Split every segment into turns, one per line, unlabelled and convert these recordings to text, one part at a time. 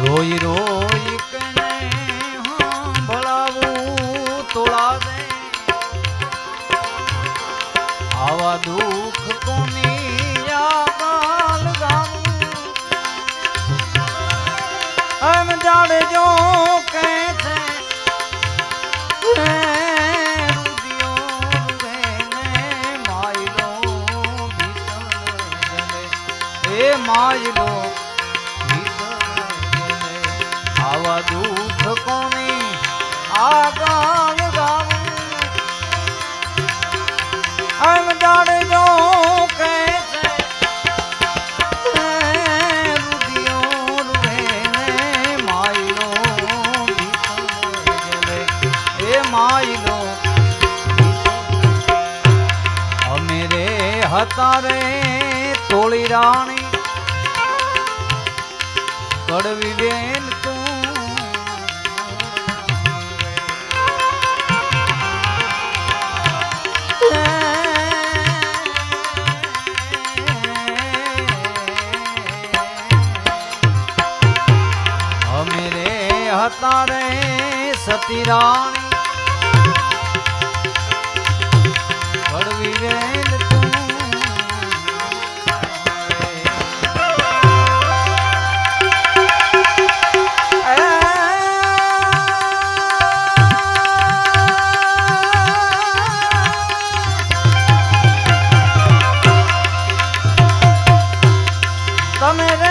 રોઈ રોઈ કને ભળાવું તોળા દે આવા દુઃખ કોની યાદ ગામ એમ જાડજો કે માયલો હતા રે તોળી રાણી કડવી બેન તું. અમે રે હતા રે સતી રાણી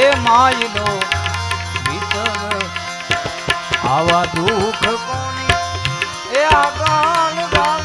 એ માયલો ભીતર આવા દુઃખ કોની? એ આગળ